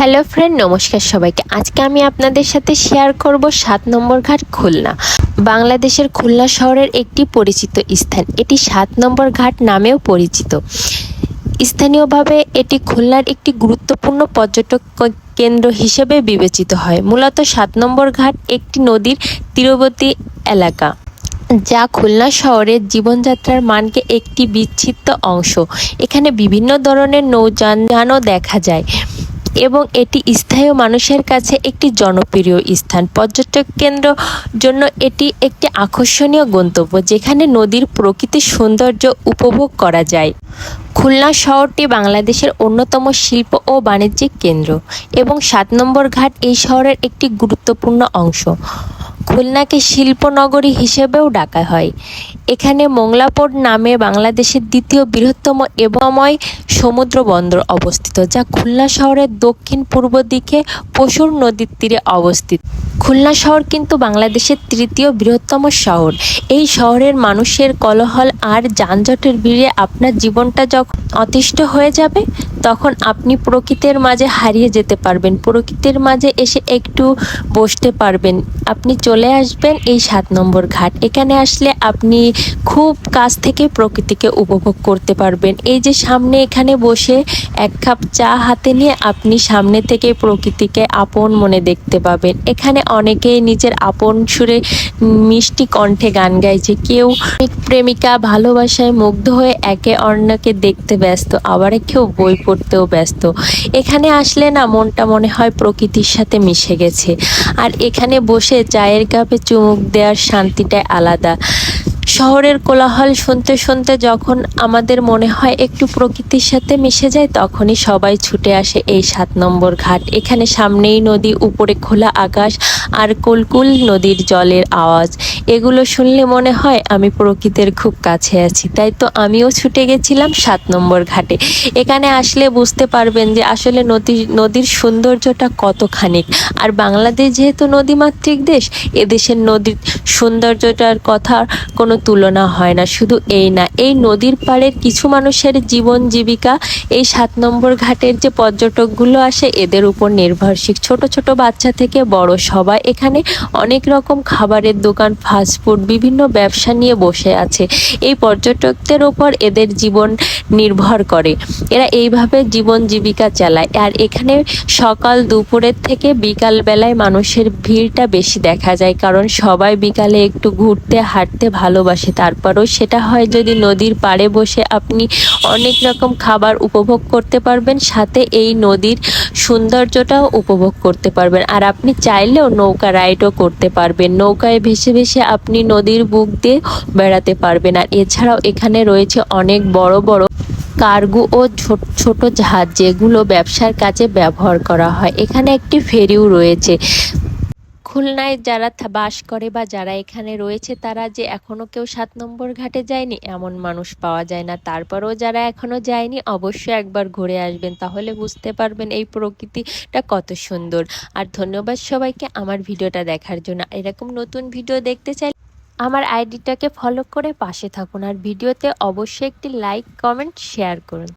Hello friend নমস্কার সবাইকে। আজকে আমি আপনাদের সাথে শেয়ার করব সাত নম্বর ঘাট খুলনা। বাংলাদেশের খুলনা শহরের একটি পরিচিত স্থান। এটি সাত নম্বর ঘাট নামেও পরিচিত। স্থানীয়ভাবে এটি খুলনার একটি গুরুত্বপূর্ণ পর্যটক কেন্দ্র হিসেবে বিবেচিত হয়। মূলত সাত নম্বর ঘাট একটি নদীর তীরবর্তী এলাকা, যা খুলনা শহরের জীবনযাত্রার মানকে একটি বিচ্ছিন্ন অংশ। এখানে বিভিন্ন ধরনের নৌযানও দেখা যায়। এবং এটি স্থায়ী মানুষের কাছে একটি জনপ্রিয় স্থান। পর্যটক কেন্দ্র জন্য এটি একটি আকর্ষণীয় গন্তব্য, যেখানে নদীর প্রকৃতির সৌন্দর্য উপভোগ করা যায়। খুলনা শহরটি বাংলাদেশের অন্যতম শিল্প ও বাণিজ্যিক কেন্দ্র এবং সাত নম্বর ঘাট এই শহরের একটি গুরুত্বপূর্ণ অংশ। খুলনাকে শিল্পনগরী হিসেবেও ডাকা হয়। এখানে মোংলাপোর্ট নামে বাংলাদেশের দ্বিতীয় বৃহত্তম এবময় সমুদ্র বন্দর অবস্থিত, যা খুলনা শহরের দক্ষিণ পূর্ব দিকে পশুর নদীর তীরে অবস্থিত। খুলনা শহর কিন্তু বাংলাদেশের তৃতীয় বৃহত্তম শহর। এই শহরের মানুষের কলহল আর যানজটের ভিড়ে আপনার জীবনটা যখন অতিষ্ঠ হয়ে যাবে, তখন আপনি প্রকৃতির মাঝে হারিয়ে যেতে পারবেন। প্রকৃতির মাঝে এসে একটু বসতে পারবেন। আপনি চলে আসবেন এই সাত নম্বর ঘাট। এখানে আসলে আপনি খুব কাছ থেকে প্রকৃতিকে উপভোগ করতে পারবেন। এই যে সামনে এখানে বসে এক কাপ চা হাতে নিয়ে আপনি সামনে থেকে প্রকৃতিকে আপন মনে দেখতে পাবেন। এখানে অনেকেই নিজের আপন সুরে মিষ্টি কণ্ঠে গান গাইছে কেউ প্রেমিকা ভালোবাসায় মুগ্ধ হয়ে একে অন্যকে দেখতে ব্যস্ত, আবার কেউ বই পড়তেও ব্যস্ত। এখানে আসলে না মনটা মনে হয় প্রকৃতির সাথে মিশে গেছে। আর এখানে বসে চায়ের কাপে চুমুক দেওয়ার শান্তিটাই আলাদা। শহরের কোলাহল শুনতে শুনতে যখন আমাদের মনে হয় একটু প্রকৃতির সাথে মিশে যায়, তখনই সবাই ছুটে আসে এই সাত নম্বর ঘাট। এখানে সামনেই নদী, উপরে খোলা আকাশ আর কুলকুল নদীর জলের আওয়াজ। এগুলো শুনলে মনে হয় আমি প্রকৃতির খুব কাছে আছি। তাই তো আমিও ছুটে গেছিলাম সাত নম্বর ঘাটে। এখানে আসলে বুঝতে পারবেন যে আসলে নদী, নদীর সৌন্দর্যটা কতখানি আর বাংলাদেশ যেহেতু নদীমাতৃক দেশ, এদেশের নদীর সৌন্দর্যটার কথা কোনো তুলনা হয় না, শুধু এই না, এই নদীর পাড়ের কিছু মানুষের জীবন জীবিকা, এই সাত নম্বর ঘাটের যে পর্যটকগুলো আসে, এদের উপর নির্ভরশীল। ছোট ছোট বাচ্চা থেকে বড় সবাই এখানে অনেক রকম খাবারের দোকান ফাস্টফুড বিভিন্ন ব্যবসা নিয়ে বসে আছে। এই পর্যটকদের ওপর এদের জীবন নির্ভর করে। এরা এইভাবে জীবন জীবিকা চালায়। আর এখানে সকাল দুপুরের থেকে বিকাল বেলায় মানুষের ভিড়টা বেশি দেখা যায়, কারণ সবাই বিকালে একটু ঘুরতে, হাঁটতে ভালোবাসে। তারপরেও সেটা হয় যদি নদীর পাড়ে বসে আপনি অনেক রকম খাবার উপভোগ করতে পারবেন, সাথে এই নদীর সৌন্দর্যটাও উপভোগ করতে পারবেন। আর আপনি চাইলেও নৌকা রাইডও করতে পারবেন। নৌকায় ভেসে ভেসে আপনি নদীর বুক দিয়ে বেড়াতে পারবেন। আর এছাড়াও এখানে রয়েছে অনেক বড় বড় কার্গো ও ছোট ছোট জাহাজ যেগুলো ব্যবসার কাজে ব্যবহার করা হয়। এখানে একটি ফেরিও রয়েছে। খুলনায় যারা বাস করে বা যারা এখানে রয়েছে তারা যে এখনও কেউ সাত নম্বর ঘাটে যায়নি, এমন মানুষ পাওয়া যায় না। তারপরেও যারা এখনও যায়নি, অবশ্যই একবার ঘুরে আসবেন, তাহলে বুঝতে পারবেন এই প্রকৃতিটা কত সুন্দর। আর ধন্যবাদ সবাইকে আমার ভিডিওটা দেখার জন্য। এরকম নতুন ভিডিও দেখতে চাই, আমার আইডিটাকে ফলো করে পাশে থাকুন। আর ভিডিওতে অবশ্যই একটি লাইক, কমেন্ট, শেয়ার করুন।